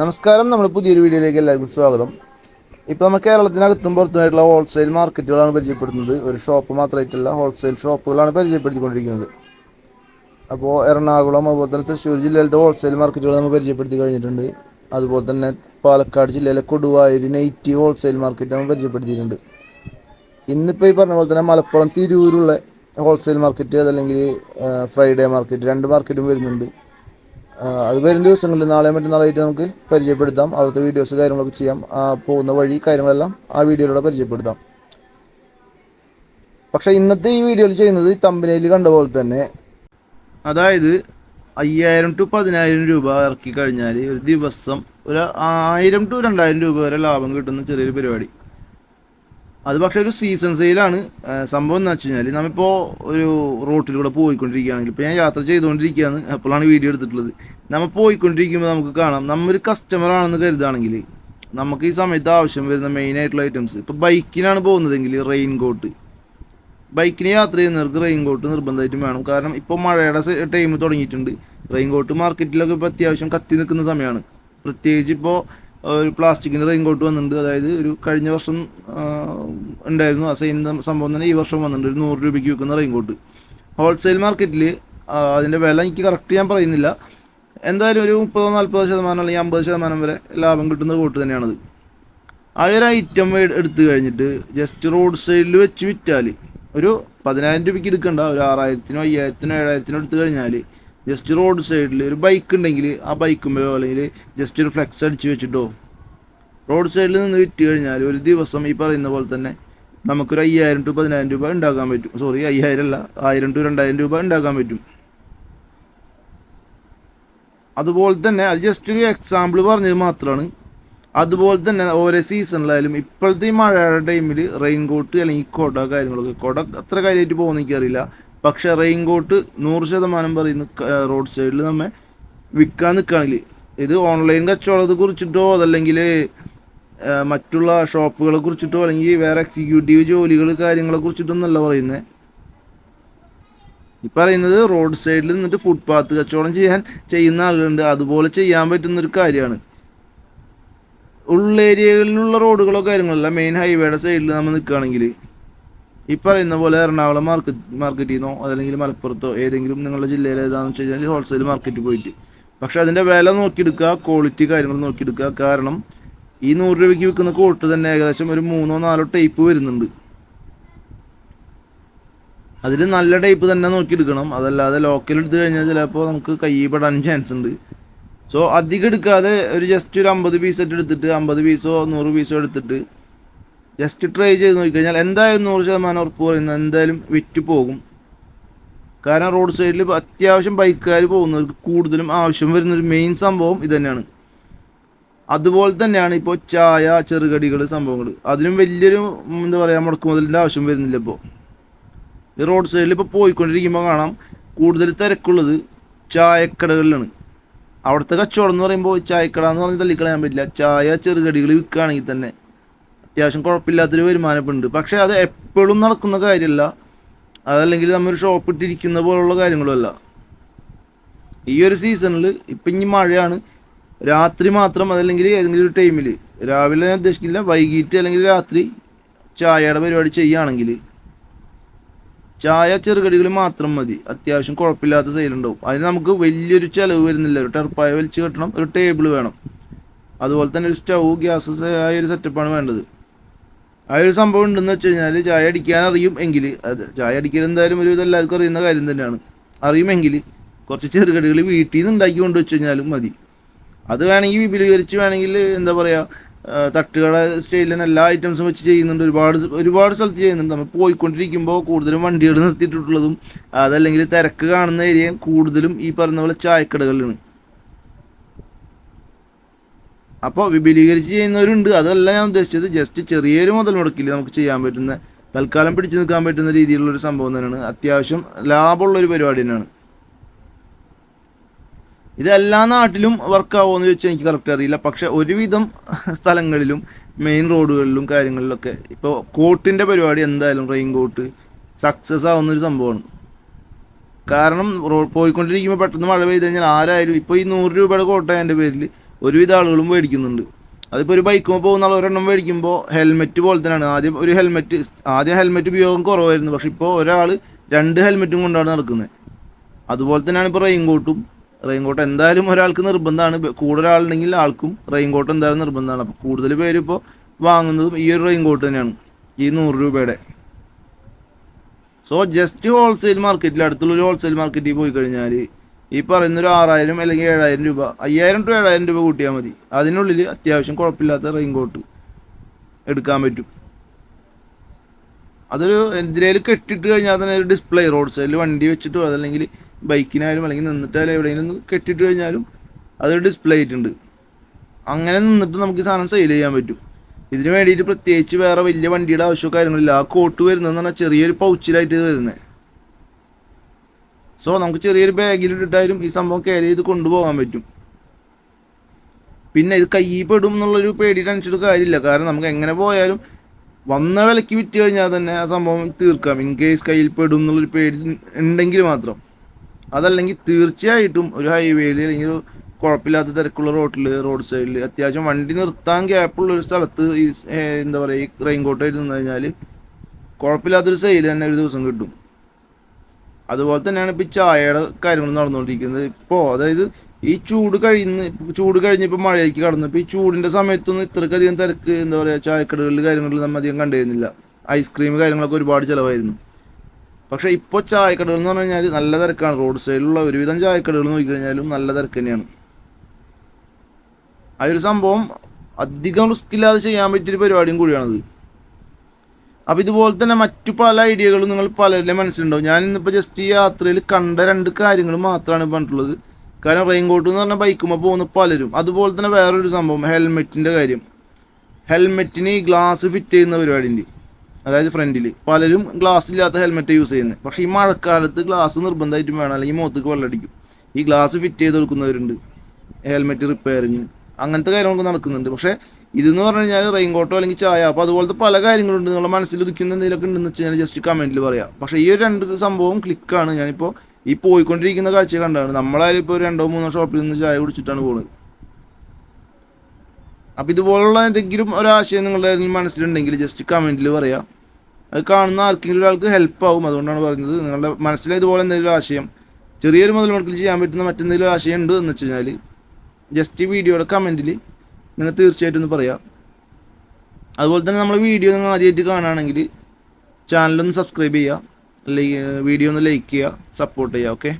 നമസ്കാരം. നമ്മൾ പുതിയൊരു വീഡിയോയിലേക്ക് എല്ലാവർക്കും സ്വാഗതം. ഇപ്പോൾ നമ്മൾ കേരളത്തിനകത്തും പുറത്തുമായിട്ടുള്ള ഹോൾസെയിൽ മാർക്കറ്റുകളാണ് പരിചയപ്പെടുത്തുന്നത്. ഒരു ഷോപ്പ് മാത്രമായിട്ടല്ല ഹോൾസെയിൽ ഷോപ്പുകളാണ് പരിചയപ്പെടുത്തിക്കൊണ്ടിരിക്കുന്നത്. അപ്പോൾ എറണാകുളം അതുപോലെ തന്നെ തൃശ്ശൂർ ജില്ലയിലത്തെ ഹോൾസെയിൽ മാർക്കറ്റുകൾ നമ്മൾ പരിചയപ്പെടുത്തി കഴിഞ്ഞിട്ടുണ്ട്. അതുപോലെ തന്നെ പാലക്കാട് ജില്ലയിലെ കൊടുവായൂർ നെയ്റ്റി ഹോൾസെയിൽ മാർക്കറ്റ് നമ്മൾ പരിചയപ്പെടുത്തിയിട്ടുണ്ട്. ഇന്നിപ്പോൾ ഈ പറഞ്ഞ പോലെ തന്നെ മലപ്പുറം തിരൂരുള്ള ഹോൾസെയിൽ മാർക്കറ്റ് അതല്ലെങ്കിൽ ഫ്രൈഡേ മാർക്കറ്റ് രണ്ട് മാർക്കറ്റും വരുന്നുണ്ട്. അത് വരും ദിവസങ്ങളിൽ നാളെ മറ്റന്നാളായിട്ട് നമുക്ക് പരിചയപ്പെടുത്താം. അവിടുത്തെ വീഡിയോസ് കാര്യങ്ങളൊക്കെ ചെയ്യാം. ആ പോകുന്ന വഴി കാര്യങ്ങളെല്ലാം ആ വീഡിയോയിലൂടെ പരിചയപ്പെടുത്താം. പക്ഷേ ഇന്നത്തെ ഈ വീഡിയോയിൽ ചെയ്യുന്നത് തമ്പനയിൽ കണ്ട പോലെ തന്നെ അതായത് അയ്യായിരം ടു പതിനായിരം രൂപ ഇറക്കി കഴിഞ്ഞാൽ ഒരു ദിവസം ഒരു ആയിരം ടു രണ്ടായിരം രൂപ വരെ ലാഭം കിട്ടുന്ന ചെറിയൊരു പരിപാടി. അത് പക്ഷേ ഒരു സീസൺ സെയിലാണ് സംഭവം എന്ന് വെച്ച് കഴിഞ്ഞാൽ നമ്മളിപ്പോൾ ഒരു റോട്ടിലൂടെ പോയിക്കൊണ്ടിരിക്കുകയാണെങ്കിൽ ഇപ്പോൾ ഞാൻ യാത്ര ചെയ്തുകൊണ്ടിരിക്കുകയാണ്. അപ്പോഴാണ് വീഡിയോ എടുത്തിട്ടുള്ളത്. നമ്മൾ പോയിക്കൊണ്ടിരിക്കുമ്പോൾ നമുക്ക് കാണാം. നമ്മൊരു കസ്റ്റമർ ആണെന്ന് കരുതുകയാണെങ്കിൽ നമുക്ക് ഈ സമയത്ത് ആവശ്യം വരുന്ന മെയിൻ ആയിട്ടുള്ള ഐറ്റംസ് ഇപ്പോൾ ബൈക്കിനാണ് പോകുന്നതെങ്കിൽ റെയിൻ കോട്ട് ബൈക്കിന് യാത്ര ചെയ്യുന്നവർക്ക് റെയിൻ കോട്ട് നിർബന്ധമായിട്ടും വേണം. കാരണം ഇപ്പോൾ മഴയുടെ ടൈം തുടങ്ങിയിട്ടുണ്ട്. റെയിൻ കോട്ട് മാർക്കറ്റിലൊക്കെ ഇപ്പോൾ അത്യാവശ്യം കത്തി നിൽക്കുന്ന സമയമാണ് പ്രത്യേകിച്ച് ഇപ്പോൾ ഒരു പ്ലാസ്റ്റിക്കിന്റെ റെയിൻ കോട്ട് വന്നിട്ടുണ്ട്. അതായത് ഒരു കഴിഞ്ഞ വർഷം ഉണ്ടായിരുന്നു ആ സെയിം സംഭവം തന്നെ ഈ വർഷം വന്നിട്ടുണ്ട്. ഒരു നൂറ് രൂപയ്ക്ക് വിൽക്കുന്ന റെയിൻ കോട്ട് ഹോൾസെയിൽ മാർക്കറ്റിൽ അതിന്റെ വില എനിക്ക് കറക്റ്റ് ഞാൻ പറയുന്നില്ല. എന്തായാലും ഒരു മുപ്പതോ നാൽപ്പതോ ശതമാനം അല്ലെങ്കിൽ അമ്പത് ശതമാനം വരെ ലാഭം കിട്ടുന്ന കോട്ട് തന്നെയാണത്. ആ ഒരു ഐറ്റം എടുത്ത് കഴിഞ്ഞിട്ട് ജസ്റ്റ് റോഡ് സൈഡിൽ വെച്ച് വിറ്റാൽ ഒരു പതിനായിരം രൂപയ്ക്ക് എടുക്കണ്ട. ഒരു ആറായിരത്തിനോ അയ്യായിരത്തിനോ ഏഴായിരത്തിനോ എടുത്തു കഴിഞ്ഞാൽ ജസ്റ്റ് റോഡ് സൈഡിൽ ഒരു ബൈക്ക് ഉണ്ടെങ്കിൽ ആ ബൈക്കുമ്പോഴോ അല്ലെങ്കിൽ ജസ്റ്റ് ഒരു ഫ്ലെക്സ് അടിച്ച് വെച്ചിട്ടോ. റോഡ് സൈഡിൽ നിന്ന് വിറ്റ് കഴിഞ്ഞാൽ ഒരു ദിവസം ഈ പറയുന്ന പോലെ തന്നെ നമുക്കൊരു അയ്യായിരം ടു പതിനായിരം രൂപ ഉണ്ടാക്കാൻ പറ്റും. സോറി അയ്യായിരം അല്ല ആയിരം ടു രണ്ടായിരം രൂപ ഉണ്ടാക്കാൻ പറ്റും. അതുപോലെ തന്നെ അത് ജസ്റ്റ് ഒരു എക്സാമ്പിൾ പറഞ്ഞത് മാത്രമാണ് അതുപോലെ തന്നെ ഓരോ സീസണിലായാലും ഇപ്പോഴത്തെ ഈ മഴയുടെ ടൈമിൽ റെയിൻ കോട്ട് അല്ലെങ്കിൽ കൊട കാര്യങ്ങളൊക്കെ കൊട അത്ര കാര്യമായിട്ട് പോകുന്ന എനിക്കറിയില്ല പക്ഷെ റെയിൻകോട്ട് നൂറ് ശതമാനം പറയുന്ന റോഡ് സൈഡിൽ നമ്മെ വിൽക്കാൻ നിൽക്കുകയാണെങ്കിൽ ഇത് ഓൺലൈൻ കച്ചവടത്തെ കുറിച്ചിട്ടോ അതല്ലെങ്കിൽ മറ്റുള്ള ഷോപ്പുകളെ കുറിച്ചിട്ടോ അല്ലെങ്കിൽ വേറെ എക്സിക്യൂട്ടീവ് ജോലികൾ കാര്യങ്ങളെ കുറിച്ചിട്ടൊന്നല്ല പറയുന്നത് ഈ പറയുന്നത് റോഡ് സൈഡിൽ നിന്നിട്ട് ഫുട്പാത്ത് കച്ചവടം ചെയ്യാൻ ചെയ്യുന്ന ആളുകളുണ്ട്. അതുപോലെ ചെയ്യാൻ പറ്റുന്നൊരു കാര്യമാണ്. ഉള്ളേരിയകളിലുള്ള റോഡുകളോ കാര്യങ്ങളല്ല മെയിൻ ഹൈവേയുടെ സൈഡിൽ നമ്മൾ നിൽക്കുകയാണെങ്കിൽ ഈ പറയുന്ന പോലെ എറണാകുളം മാർക്കറ്റ് മാർക്കറ്റിൽ നിന്നോ അതല്ലെങ്കിൽ മലപ്പുറത്തോ ഏതെങ്കിലും നിങ്ങളുടെ ജില്ലയിൽ ഏതാണെന്ന് വെച്ച് കഴിഞ്ഞാൽ ഹോൾസെയിൽ മാർക്കറ്റിൽ പോയിട്ട്. പക്ഷെ അതിന്റെ വില നോക്കിയെടുക്കുക ക്വാളിറ്റി കാര്യങ്ങൾ നോക്കിയെടുക്കുക. കാരണം ഈ നൂറ് രൂപയ്ക്ക് വിൽക്കുന്ന കോട്ട് തന്നെ ഏകദേശം ഒരു മൂന്നോ നാലോ ടൈപ്പ് വരുന്നുണ്ട്. അതിൽ നല്ല ടൈപ്പ് തന്നെ നോക്കിയെടുക്കണം. അതല്ലാതെ ലോക്കൽ എടുത്തു കഴിഞ്ഞാൽ ചിലപ്പോൾ നമുക്ക് കൈ പെടാനും ചാൻസ് ഉണ്ട്. സോ അധികം എടുക്കാതെ ഒരു ജസ്റ്റ് ഒരു അമ്പത് പീസ് എടുത്തിട്ട് അമ്പത് പീസോ നൂറ് പീസോ എടുത്തിട്ട് ജസ്റ്റ് ട്രൈ ചെയ്ത് നോക്കിക്കഴിഞ്ഞാൽ എന്തായാലും നൂറ് ശതമാനം ഉറപ്പ് പറയുന്നത് എന്തായാലും വിറ്റ് പോകും. കാരണം റോഡ് സൈഡിൽ അത്യാവശ്യം ബൈക്കുകാർ പോകുന്നവർക്ക് കൂടുതലും ആവശ്യം വരുന്നൊരു മെയിൻ സംഭവം ഇത് തന്നെയാണ്. അതുപോലെ തന്നെയാണ് ഇപ്പോൾ ചായ ചെറുകടികൾ സംഭവങ്ങൾ അതിനും വലിയൊരു എന്താ പറയുക മുടക്ക് മുതലിന്റെ ആവശ്യം വരുന്നില്ല ഇപ്പോൾ ഈ റോഡ് സൈഡിൽ ഇപ്പോൾ പോയിക്കൊണ്ടിരിക്കുമ്പോൾ കാണാം കൂടുതൽ തിരക്കുള്ളത് ചായക്കടകളിലാണ്. അവിടുത്തെ കച്ചവടം എന്ന് പറയുമ്പോൾ ചായക്കട എന്ന് പറഞ്ഞ് തള്ളിക്കളയാൻ പറ്റില്ല. ചായ ചെറുകടികൾ വിൽക്കുകയാണെങ്കിൽ തന്നെ. അത്യാവശ്യം കുഴപ്പമില്ലാത്തൊരു വരുമാനമുണ്ട്. പക്ഷേ അത് എപ്പോഴും നടക്കുന്ന കാര്യമല്ല. അതല്ലെങ്കിൽ നമ്മൾ ഷോപ്പ് ഇട്ടിരിക്കുന്ന പോലുള്ള കാര്യങ്ങളുമല്ല. ഈ ഒരു സീസണിൽ ഇപ്പം ഇനി മഴയാണ്. രാത്രി മാത്രം അതല്ലെങ്കിൽ ഏതെങ്കിലും ഒരു ടൈമിൽ രാവിലെ ഞാൻ ഉദ്ദേശിക്കില്ല വൈകിട്ട് അല്ലെങ്കിൽ രാത്രി ചായയുടെ പരിപാടി ചെയ്യുകയാണെങ്കിൽ. ചായ ചെറുകടികൾ മാത്രം മതി. അത്യാവശ്യം കുഴപ്പമില്ലാത്ത സെയിലുണ്ടാവും അതിന് നമുക്ക് വലിയൊരു ചിലവ് വരുന്നില്ല. ഒരു ടെർപ്പായ വലിച്ചു കെട്ടണം ഒരു ടേബിൾ വേണം. അതുപോലെ തന്നെ ഒരു സ്റ്റൗ ഗ്യാസ് ആയ ഒരു സെറ്റപ്പാണ് വേണ്ടത്. ആ ഒരു സംഭവം ഉണ്ടെന്ന് വെച്ച് കഴിഞ്ഞാൽ ചായ അടിക്കാൻ അറിയും എങ്കിൽ അത് ചായ അടിക്കൽ എന്തായാലും ഒരു ഇതെല്ലാവർക്കും അറിയുന്ന കാര്യം തന്നെയാണ്. അറിയുമെങ്കിൽ കുറച്ച് ചെറുകടികൾ വീട്ടിൽ നിന്ന് ഉണ്ടാക്കി കൊണ്ട് വെച്ച് കഴിഞ്ഞാലും മതി. അത് വേണമെങ്കിൽ വിപുലീകരിച്ച് വേണമെങ്കിൽ എന്താ പറയുക തട്ടുകട സ്റ്റൈലിൽ എല്ലാ ഐറ്റംസും വെച്ച് ചെയ്യുന്നുണ്ട്. ഒരുപാട് ഒരുപാട് സ്ഥലത്ത് ചെയ്യുന്നുണ്ട്. നമ്മൾ പോയിക്കൊണ്ടിരിക്കുമ്പോൾ കൂടുതലും വണ്ടികൾ നിർത്തിയിട്ടുള്ളതും അതല്ലെങ്കിൽ തിരക്ക് കാണുന്ന ഏരിയ കൂടുതലും ഈ പറഞ്ഞ പോലെ ചായക്കടകളിലാണ്. അപ്പോൾ വിപുലീകരിച്ച് ചെയ്യുന്നവരുണ്ട് അതല്ല ഞാൻ ഉദ്ദേശിച്ചത്. ജസ്റ്റ് ചെറിയൊരു മുതൽ മുടക്കില്ല. നമുക്ക് ചെയ്യാൻ പറ്റുന്ന തൽക്കാലം പിടിച്ചു നിൽക്കാൻ പറ്റുന്ന രീതിയിലുള്ള ഒരു സംഭവം തന്നെയാണ്. അത്യാവശ്യം ലാഭമുള്ളൊരു പരിപാടി തന്നെയാണ്. ഇത് എല്ലാ നാട്ടിലും വർക്ക് ആവുമെന്ന് ചോദിച്ചാൽ എനിക്ക് കറക്റ്റ് അറിയില്ല. പക്ഷെ ഒരുവിധം സ്ഥലങ്ങളിലും മെയിൻ റോഡുകളിലും കാര്യങ്ങളിലൊക്കെ ഇപ്പോൾ കോട്ടിന്റെ പരിപാടി എന്തായാലും റെയിൻ കോട്ട് സക്സസ് ആവുന്ന ഒരു സംഭവമാണ്. കാരണം റോഡ് പോയിക്കൊണ്ടിരിക്കുമ്പോൾ പെട്ടെന്ന് മഴ പെയ്ത് കഴിഞ്ഞാൽ ആരായാലും ഇപ്പോൾ ഈ നൂറ് രൂപയുടെ കോട്ട എന്റെ പേരിൽ ഒരുവിധ ആളുകളും മേടിക്കുന്നുണ്ട്. അതിപ്പോൾ ഒരു ബൈക്കുമ്പോൾ പോകുന്ന ആൾ ഒരെണ്ണം മേടിക്കുമ്പോൾ ഹെൽമെറ്റ് പോലെ തന്നെയാണ്. ആദ്യം ഒരു ഹെൽമെറ്റ് ആദ്യം ഹെൽമെറ്റ് ഉപയോഗം കുറവായിരുന്നു. പക്ഷെ ഇപ്പോൾ ഒരാൾ രണ്ട് ഹെൽമെറ്റും കൊണ്ടാണ് നടക്കുന്നത്. അതുപോലെ തന്നെയാണ് ഇപ്പോൾ റെയിൻകോട്ടും റെയിൻകോട്ട് എന്തായാലും ഒരാൾക്ക് നിർബന്ധമാണ്. കൂടുതൽ ആളുണ്ടെങ്കിൽ ആൾക്കും റെയിൻകോട്ട് എന്തായാലും നിർബന്ധമാണ്. അപ്പോൾ കൂടുതൽ പേര് ഇപ്പോൾ വാങ്ങുന്നതും ഈ ഒരു റെയിൻകോട്ട് തന്നെയാണ്. ഈ നൂറ് രൂപയുടെ. സോ ജസ്റ്റ് ഹോൾസെയിൽ മാർക്കറ്റിൽ അടുത്തുള്ളൊരു ഹോൾസെയിൽ മാർക്കറ്റിൽ പോയി കഴിഞ്ഞാൽ ഈ പറയുന്ന ഒരു ആറായിരം അല്ലെങ്കിൽ ഏഴായിരം രൂപ അയ്യായിരം ടു ഏഴായിരം രൂപ കൂട്ടിയാൽ മതി. അതിനുള്ളിൽ അത്യാവശ്യം കുഴപ്പമില്ലാത്ത റെയിൻകോട്ട് എടുക്കാൻ പറ്റും. അതൊരു എന്തിനേലും കെട്ടിട്ട് കഴിഞ്ഞാൽ തന്നെ ഒരു ഡിസ്പ്ലേ റോഡ് സൈഡിൽ വണ്ടി വെച്ചിട്ടോ അതല്ലെങ്കിൽ ബൈക്കിനായാലും അല്ലെങ്കിൽ നിന്നിട്ടായാലും എവിടെയെങ്കിലും കെട്ടിട്ട് കഴിഞ്ഞാലും അതൊരു ഡിസ്പ്ലേ ആയിട്ടുണ്ട്. അങ്ങനെ നിന്നിട്ട് നമുക്ക് സാധനം സെയിൽ ചെയ്യാൻ പറ്റും. ഇതിന് വേണ്ടിയിട്ട് പ്രത്യേകിച്ച് വേറെ വലിയ വണ്ടിയുടെ ആവശ്യമോ കാര്യങ്ങളില്ല ആ കോട്ട് വരുന്നതെന്ന് പറഞ്ഞാൽ ചെറിയൊരു പൗച്ചിലായിട്ട് വരുന്നത് സോ നമുക്ക് ചെറിയൊരു ബാഗിൽ ഇട്ടിട്ടായാലും ഈ സംഭവം ക്യാരി ചെയ്ത് കൊണ്ടുപോകാൻ പറ്റും. പിന്നെ ഇത് കയ്യിൽ പെടും എന്നുള്ളൊരു പേടി ടെൻഷൻ കാര്യമില്ല. കാരണം നമുക്ക് എങ്ങനെ പോയാലും വന്ന വിലക്ക് വിറ്റ് കഴിഞ്ഞാൽ തന്നെ ആ സംഭവം തീർക്കാം. ഇൻ കേസ് കയ്യിൽ പെടും എന്നുള്ളൊരു പേടി ഉണ്ടെങ്കിൽ മാത്രം. അതല്ലെങ്കിൽ തീർച്ചയായിട്ടും ഒരു ഹൈവേയിൽ അല്ലെങ്കിൽ കുഴപ്പമില്ലാത്ത തിരക്കുള്ള റോഡിൽ റോഡ് സൈഡിൽ അത്യാവശ്യം വണ്ടി നിർത്താൻ ഗ്യാപ്പുള്ള ഒരു സ്ഥലത്ത് ഈ എന്താ പറയുക ഈ റെയിൻകോട്ടായിട്ട് നിന്ന് കഴിഞ്ഞാൽ കുഴപ്പമില്ലാത്തൊരു സെയിൽ തന്നെ ഒരു ദിവസം കിട്ടും. അതുപോലെ തന്നെയാണ് ഇപ്പോൾ ചായയുടെ കാര്യങ്ങൾ നടന്നുകൊണ്ടിരിക്കുന്നത്. ഇപ്പോൾ അതായത് ഈ ചൂട് കഴിയുന്ന ചൂട് കഴിഞ്ഞിപ്പോൾ മഴയ്ക്ക് കടന്നു. ഇപ്പോൾ ഈ ചൂടിന്റെ സമയത്തൊന്നും ഇത്രക്കധികം തിരക്ക് എന്താ പറയുക ചായക്കടകളിൽ കാര്യങ്ങളിൽ നമ്മൾ അധികം കണ്ടിരുന്നില്ല ഐസ്ക്രീം കാര്യങ്ങളൊക്കെ ഒരുപാട് ചിലവായിരുന്നു. പക്ഷേ ഇപ്പോൾ ചായക്കടകൾ എന്ന് പറഞ്ഞു കഴിഞ്ഞാൽ നല്ല തിരക്കാണ്. റോഡ് സൈഡിലുള്ള ഒരുവിധം ചായക്കടകൾ നോക്കിക്കഴിഞ്ഞാലും നല്ല തിരക്ക് തന്നെയാണ്. ആ ഒരു സംഭവം അധികം റിസ്ക് ഇല്ലാതെ ചെയ്യാൻ പറ്റിയൊരു പരിപാടിയും കൂടിയാണത്. അപ്പോൾ ഇതുപോലെ തന്നെ മറ്റു പല ഐഡിയകളും നിങ്ങൾ പലരുടെ മനസ്സിലുണ്ടാവും. ഞാൻ ഇന്നിപ്പോൾ ജസ്റ്റ് ഈ യാത്രയിൽ കണ്ട രണ്ട് കാര്യങ്ങൾ മാത്രമാണ് പറഞ്ഞിട്ടുള്ളത്. കാരണം റെയിൻ കോട്ട് എന്ന് പറഞ്ഞാൽ ബൈക്കുമ്പോൾ പോകുന്ന പലരും. അതുപോലെ തന്നെ വേറൊരു സംഭവം ഹെൽമെറ്റിന്റെ കാര്യം. ഹെൽമെറ്റിന് ഗ്ലാസ് ഫിറ്റ് ചെയ്യുന്ന പരിപാടിന്റെ അതായത് ഫ്രണ്ടിൽ പലരും ഗ്ലാസ് ഇല്ലാത്ത ഹെൽമെറ്റ് യൂസ് ചെയ്യുന്നത് പക്ഷേ ഈ മഴക്കാലത്ത് ഗ്ലാസ് നിർബന്ധമായിട്ടും വേണം. അല്ലെങ്കിൽ മുഖത്തേക്ക് വെള്ളമടിക്കും ഈ ഗ്ലാസ് ഫിറ്റ് ചെയ്ത് കൊടുക്കുന്നവരുണ്ട്. ഹെൽമെറ്റ് റിപ്പയറിങ് അങ്ങനത്തെ കാര്യങ്ങളൊക്കെ നടക്കുന്നുണ്ട്. പക്ഷേ ഇതെന്ന് പറഞ്ഞു കഴിഞ്ഞാൽ റെയിൻകോട്ടോ അല്ലെങ്കിൽ ചായ അപ്പോൾ അതുപോലത്തെ പല കാര്യങ്ങളുണ്ട്. നിങ്ങളുടെ മനസ്സിൽ ഉദിക്കുന്ന എന്തെങ്കിലുമൊക്കെ ഉണ്ടെന്ന് വെച്ച് കഴിഞ്ഞാൽ ജസ്റ്റ് കമന്റിൽ പറയാം. പക്ഷേ ഈ ഒരു രണ്ട് സംഭവം ക്ലിക്കാണ് ഞാനിപ്പോൾ ഈ പോയിക്കൊണ്ടിരിക്കുന്ന കാഴ്ച കണ്ടാണ്. നമ്മളായാലും ഇപ്പോൾ രണ്ടോ മൂന്നോ ഷോപ്പിൽ നിന്ന് ചായ കുടിച്ചിട്ടാണ് പോകുന്നത് അപ്പോൾ ഇതുപോലുള്ള എന്തെങ്കിലും ഒരാശയം നിങ്ങളുടെ മനസ്സിലുണ്ടെങ്കിൽ ജസ്റ്റ് കമന്റിൽ പറയാം. അത് കാണുന്ന ആർക്കെങ്കിലും ഒരാൾക്ക് ഹെൽപ്പ് ആവും. അതുകൊണ്ടാണ് പറയുന്നത്. നിങ്ങളുടെ മനസ്സിലെ ഇതുപോലെ എന്തെങ്കിലും ആശയം ചെറിയൊരു മുതൽ മുടക്കിൽ ചെയ്യാൻ പറ്റുന്ന മറ്റെന്തെങ്കിലും ആശയം ഉണ്ട് എന്ന് വെച്ച് കഴിഞ്ഞാൽ ജസ്റ്റ് വീഡിയോയുടെ കമന്റിൽ നിങ്ങൾ തീർച്ചയായിട്ടും ഒന്ന് പറയാം. അതുപോലെ തന്നെ നമ്മൾ വീഡിയോ നിങ്ങൾ ആദ്യമായിട്ട് കാണുകയാണെങ്കിൽ ചാനലൊന്ന് സബ്സ്ക്രൈബ് ചെയ്യുക. വീഡിയോ ഒന്ന് ലൈക്ക് ചെയ്യുക. സപ്പോർട്ട് ചെയ്യുക ഓക്കെ